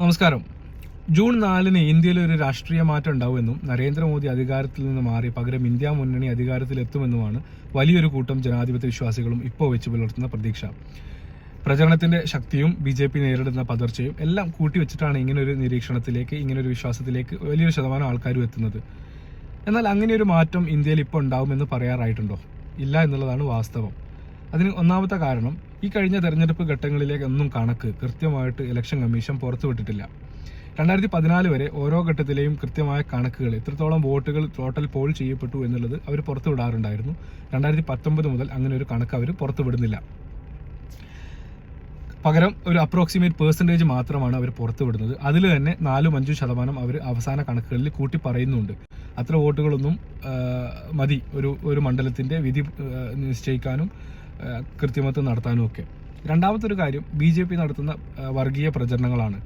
നമസ്കാരം. ജൂൺ നാലിന് ഇന്ത്യയിൽ ഒരു രാഷ്ട്രീയ മാറ്റം ഉണ്ടാവുമെന്നും നരേന്ദ്രമോദി അധികാരത്തിൽ നിന്ന് മാറി പകരം ഇന്ത്യ മുന്നണി അധികാരത്തിലെത്തുമെന്നുമാണ് വലിയൊരു കൂട്ടം ജനാധിപത്യ വിശ്വാസികളും ഇപ്പോൾ വെച്ച് പുലർത്തുന്ന പ്രതീക്ഷ. പ്രചരണത്തിന്റെ ശക്തിയും ബി ജെ പി നേരിടുന്ന പതർച്ചയും എല്ലാം കൂട്ടിവെച്ചിട്ടാണ് ഇങ്ങനൊരു നിരീക്ഷണത്തിലേക്ക് ഇങ്ങനൊരു വിശ്വാസത്തിലേക്ക് വലിയൊരു ശതമാനം ആൾക്കാരും എത്തുന്നത്. എന്നാൽ അങ്ങനെ ഒരു മാറ്റം ഇന്ത്യയിൽ ഇപ്പോൾ ഉണ്ടാവുമെന്ന് പറയാറായിട്ടുണ്ടോ? ഇല്ല എന്നുള്ളതാണ് വാസ്തവം. അതിന് ഒന്നാമത്തെ കാരണം ഈ കഴിഞ്ഞ തെരഞ്ഞെടുപ്പ് ഘട്ടങ്ങളിലേക്കൊന്നും കണക്ക് കൃത്യമായിട്ട് ഇലക്ഷൻ കമ്മീഷൻ പുറത്തുവിട്ടിട്ടില്ല രണ്ടായിരത്തി പതിനാല് വരെ ഓരോ ഘട്ടത്തിലെയും കൃത്യമായ കണക്കുകൾ എത്രത്തോളം വോട്ടുകൾ ടോട്ടൽ പോൾ ചെയ്യപ്പെട്ടു എന്നുള്ളത് അവർ പുറത്തുവിടാറുണ്ടായിരുന്നു രണ്ടായിരത്തി പത്തൊമ്പത് മുതൽ അങ്ങനെ ഒരു കണക്ക് അവർ പുറത്തുവിടുന്നില്ല പകരം ഒരു അപ്രോക്സിമേറ്റ് പെർസെന്റേജ് മാത്രമാണ് അവർ പുറത്തുവിടുന്നത് അതിൽ തന്നെ നാലും അഞ്ചും ശതമാനം അവർ അവസാന കണക്കുകളിൽ കൂട്ടി പറയുന്നുണ്ട്. അത്ര വോട്ടുകളൊന്നും മതി. ഒരു ഒരു മണ്ഡലത്തിന്റെ വിധി നിശ്ചയിക്കാനും കൃത്രിമത്വം നടത്താനും ഒക്കെ രണ്ടാമത്തെ ഒരു കാര്യം ബി ജെ പി നടത്തുന്ന വർഗീയ പ്രചരണങ്ങളാണ്.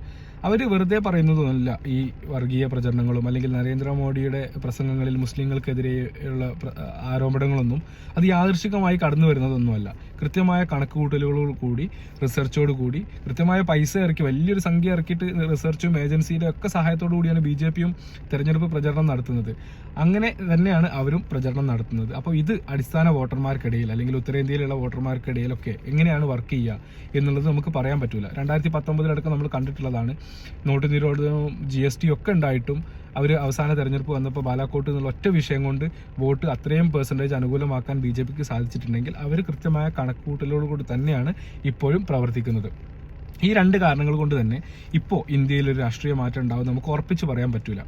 അവർ വെറുതെ പറയുന്നതൊന്നുമല്ല. ഈ വർഗീയ പ്രചരണങ്ങളും അല്ലെങ്കിൽ നരേന്ദ്രമോദിയുടെ പ്രസംഗങ്ങളിൽ മുസ്ലിങ്ങൾക്കെതിരെയുള്ള ആരോപണങ്ങളൊന്നും അത് യാദർശികമായി കടന്നു വരുന്നതൊന്നുമല്ല. കൃത്യമായ കണക്കുകൂട്ടലുകളോട് കൂടി റിസർച്ചോട് കൂടി കൃത്യമായ പൈസ ഇറക്കി വലിയൊരു സംഖ്യ ഇറക്കിയിട്ട് റിസർച്ചും ഏജൻസിയുടെ ഒക്കെ സഹായത്തോടു കൂടിയാണ് ബി ജെ പിയും തെരഞ്ഞെടുപ്പ് പ്രചരണം നടത്തുന്നത്. അങ്ങനെ തന്നെയാണ് അവരും പ്രചരണം നടത്തുന്നത്. അപ്പോൾ ഇത് അടിസ്ഥാന വോട്ടർമാർക്കിടയിൽ അല്ലെങ്കിൽ ഉത്തരേന്ത്യയിലുള്ള വോട്ടർമാർക്കിടയിലൊക്കെ എങ്ങനെയാണ് വർക്ക് ചെയ്യുക എന്നുള്ളത് നമുക്ക് പറയാൻ പറ്റില്ല രണ്ടായിരത്തി പത്തൊമ്പതിലടക്കം നമ്മൾ കണ്ടിട്ടുള്ളതാണ്. നോട്ട് നിരോധനവും ജി എസ് ടി ഒക്കെ ഉണ്ടായിട്ടും അവർ അവസാന തെരഞ്ഞെടുപ്പ് വന്നപ്പോൾ ബാലാക്കോട്ട് എന്നുള്ള ഒറ്റ വിഷയം കൊണ്ട് വോട്ട് അത്രയും പെർസെന്റേജ് അനുകൂലമാക്കാൻ ബി ജെ പിക്ക് സാധിച്ചിട്ടുണ്ടെങ്കിൽ അവർ കൃത്യമായ കണക്കുകൂട്ടലോടുകൂടി തന്നെയാണ് ഇപ്പോഴും പ്രവർത്തിക്കുന്നത്. ഈ രണ്ട് കാരണങ്ങൾ കൊണ്ട് തന്നെ ഇപ്പോൾ ഇന്ത്യയിൽ ഒരു രാഷ്ട്രീയ മാറ്റം ഉണ്ടാവും നമുക്ക് ഉറപ്പിച്ച് പറയാൻ പറ്റൂല.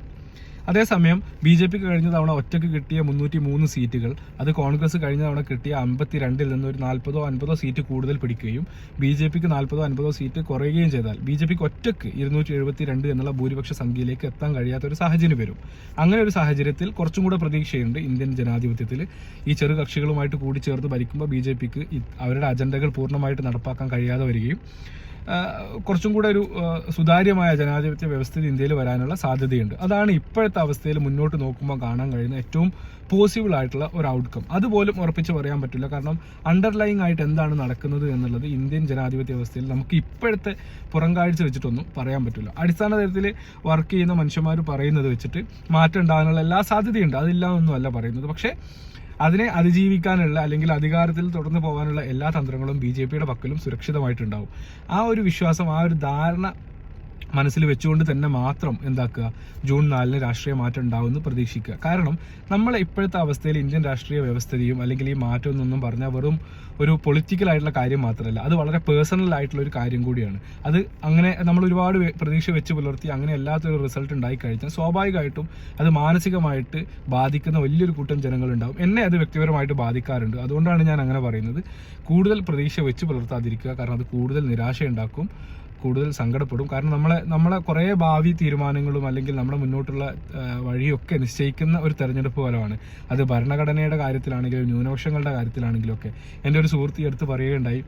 അതേസമയം ബി ജെ പിക്ക് കഴിഞ്ഞ തവണ ഒറ്റയ്ക്ക് കിട്ടിയ മുന്നൂറ്റി മൂന്ന് സീറ്റുകൾ അത് കോൺഗ്രസ് കഴിഞ്ഞ തവണ കിട്ടിയ അമ്പത്തി രണ്ടിൽ നിന്ന് ഒരു നാൽപ്പതോ അൻപതോ സീറ്റ് കൂടുതൽ പിടിക്കുകയും ബി ജെ പിക്ക് നാൽപ്പതോ അൻപതോ സീറ്റ് കുറയുകയും ചെയ്താൽ ബി ജെ പിക്ക് ഒറ്റയ്ക്ക് ഇരുന്നൂറ്റി എഴുപത്തി രണ്ട് എന്നുള്ള ഭൂരിപക്ഷ സംഖ്യയിലേക്ക് എത്താൻ കഴിയാത്ത ഒരു സാഹചര്യം വരും. അങ്ങനെ ഒരു സാഹചര്യത്തിൽ കുറച്ചും കൂടെ പ്രതീക്ഷയുണ്ട് ഇന്ത്യൻ ജനാധിപത്യത്തിൽ. ഈ ചെറു കക്ഷികളുമായിട്ട് കൂടിച്ചേർന്ന് ഭരിക്കുമ്പോൾ ബി ജെ പിക്ക് അവരുടെ അജണ്ടകൾ പൂർണമായിട്ട് നടപ്പാക്കാൻ കഴിയാതെ വരികയും കുറച്ചും കൂടെ ഒരു സുതാര്യമായ ജനാധിപത്യ വ്യവസ്ഥിതി ഇന്ത്യയിൽ വരാനുള്ള സാധ്യതയുണ്ട്. അതാണ് ഇപ്പോഴത്തെ അവസ്ഥയിൽ മുന്നോട്ട് നോക്കുമ്പോൾ കാണാൻ കഴിയുന്ന ഏറ്റവും പോസിബിൾ ആയിട്ടുള്ള ഒരു ഔട്ട്കം അതുപോലും ഉറപ്പിച്ച് പറയാൻ പറ്റില്ല. കാരണം അണ്ടർലൈങ് ആയിട്ട് എന്താണ് നടക്കുന്നത് എന്നുള്ളത് ഇന്ത്യൻ ജനാധിപത്യ വ്യവസ്ഥയിൽ നമുക്ക് ഇപ്പോഴത്തെ പുറം കാഴ്ച വെച്ചിട്ടൊന്നും പറയാൻ പറ്റില്ല. അടിസ്ഥാന തലത്തിൽ വർക്ക് ചെയ്യുന്ന മനുഷ്യന്മാർ പറയുന്നത് വെച്ചിട്ട് മാറ്റം ഉണ്ടാകാനുള്ള എല്ലാ സാധ്യതയുണ്ട്. അതില്ല എന്നല്ല പറയുന്നത്. പക്ഷേ അതിനെ അതിജീവിക്കാനുള്ള അല്ലെങ്കിൽ അധികാരത്തിൽ തുടർന്ന് പോകാനുള്ള എല്ലാ തന്ത്രങ്ങളും ബി ജെ പിയുടെ പക്കലും സുരക്ഷിതമായിട്ടുണ്ടാവും. ആ ഒരു വിശ്വാസം ആ ഒരു ധാരണ മനസ്സിൽ വെച്ചുകൊണ്ട് തന്നെ മാത്രം എന്താക്കുക? ജൂൺ നാലിന് രാഷ്ട്രീയ മാറ്റം ഉണ്ടാവുമെന്ന് പ്രതീക്ഷിക്കുക. കാരണം നമ്മളെ ഇപ്പോഴത്തെ അവസ്ഥയിൽ ഇന്ത്യൻ രാഷ്ട്രീയ വ്യവസ്ഥയും അല്ലെങ്കിൽ ഈ മാറ്റം എന്നൊന്നും പറഞ്ഞാൽ വെറും ഒരു പൊളിറ്റിക്കൽ ആയിട്ടുള്ള കാര്യം മാത്രമല്ല. അത് വളരെ പേഴ്സണൽ ആയിട്ടുള്ള ഒരു കാര്യം കൂടിയാണ്. അത് അങ്ങനെ നമ്മൾ ഒരുപാട് പ്രതീക്ഷ വെച്ച് പുലർത്തി അങ്ങനെ അല്ലാത്തൊരു റിസൾട്ട് ഉണ്ടായി കഴിഞ്ഞാൽ സ്വാഭാവികമായിട്ടും അത് മാനസികമായിട്ട് ബാധിക്കുന്ന വലിയൊരു കൂട്ടം ജനങ്ങളുണ്ടാവും. എന്നെ അത് വ്യക്തിപരമായിട്ട് ബാധിക്കാറുണ്ട്. അതുകൊണ്ടാണ് ഞാൻ അങ്ങനെ പറയുന്നത്. കൂടുതൽ പ്രതീക്ഷ വെച്ച് പുലർത്താതിരിക്കുക. കാരണം അത് കൂടുതൽ നിരാശയുണ്ടാക്കും. കൂടുതൽ സങ്കടപ്പെടും. കാരണം നമ്മളെ നമ്മളെ കുറേ ഭാവി തീരുമാനങ്ങളും അല്ലെങ്കിൽ നമ്മുടെ മുന്നോട്ടുള്ള വഴിയൊക്കെ നിശ്ചയിക്കുന്ന ഒരു തെരഞ്ഞെടുപ്പ് ഫലമാണ്. അത് ഭരണഘടനയുടെ കാര്യത്തിലാണെങ്കിലും ന്യൂനപക്ഷങ്ങളുടെ കാര്യത്തിലാണെങ്കിലും ഒക്കെ. എന്റെ ഒരു സുഹൃത്ത് എടുത്ത് പറയുകയുണ്ടായി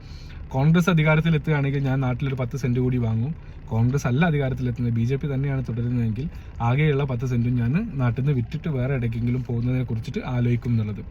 കോൺഗ്രസ് അധികാരത്തിൽ എത്തുകയാണെങ്കിൽ ഞാൻ നാട്ടിലൊരു പത്ത് സെന്റ് കൂടി വാങ്ങും. കോൺഗ്രസ് അല്ല അധികാരത്തിലെത്തുന്നത് ബി ജെ പി തന്നെയാണ് തുടരുന്നതെങ്കിൽ ആകെയുള്ള പത്ത് സെന്റും ഞാൻ നാട്ടിൽ നിന്ന് വിറ്റിട്ട് വേറെ ഇടയ്ക്കെങ്കിലും പോകുന്നതിനെ കുറിച്ചിട്ട് ആലോചിക്കും എന്നുള്ളത്.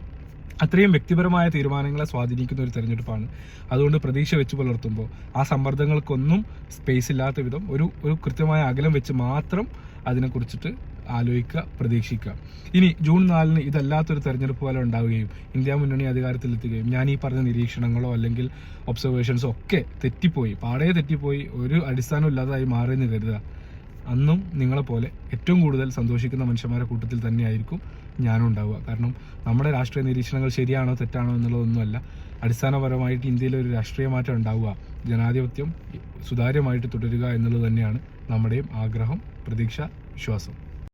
അത്രയും വ്യക്തിപരമായ തീരുമാനങ്ങളെ സ്വാധീനിക്കുന്ന ഒരു തെരഞ്ഞെടുപ്പാണ്. അതുകൊണ്ട് പ്രതീക്ഷ വെച്ച് പുലർത്തുമ്പോൾ ആ സമ്മർദ്ദങ്ങൾക്കൊന്നും സ്പേസ് ഇല്ലാത്ത വിധം ഒരു ഒരു കൃത്യമായ അകലം വെച്ച് മാത്രം അതിനെക്കുറിച്ചിട്ട് ആലോചിക്കുക പ്രതീക്ഷിക്കുക. ഇനി ജൂൺ നാലിന് ഇതല്ലാത്തൊരു തെരഞ്ഞെടുപ്പ് പോലെ ഉണ്ടാവുകയും ഇന്ത്യ മുന്നണി അധികാരത്തിലെത്തുകയും ഞാൻ ഈ പറഞ്ഞ നിരീക്ഷണങ്ങളോ അല്ലെങ്കിൽ ഒബ്സർവേഷൻസോ ഒക്കെ തെറ്റിപ്പോയി. പാടേ തെറ്റിപ്പോയി. ഒരു അടിസ്ഥാനം ഇല്ലാതായി മാറിയെന്ന് കരുതുക. അന്നും നിങ്ങളെപ്പോലെ ഏറ്റവും കൂടുതൽ സന്തോഷിക്കുന്ന മനുഷ്യന്മാരുടെ കൂട്ടത്തിൽ തന്നെയായിരിക്കും ഞാനും ഉണ്ടാവുക. കാരണം നമ്മുടെ രാഷ്ട്രീയ നിരീക്ഷണങ്ങൾ ശരിയാണോ തെറ്റാണോ എന്നുള്ളതൊന്നുമല്ല. അടിസ്ഥാനപരമായിട്ട് ഇന്ത്യയിൽ ഒരു രാഷ്ട്രീയ മാറ്റം ഉണ്ടാവുക. ജനാധിപത്യം സുതാര്യമായിട്ട് തുടരുക എന്നുള്ളത് തന്നെയാണ് നമ്മുടെയും ആഗ്രഹം പ്രതീക്ഷ വിശ്വാസം.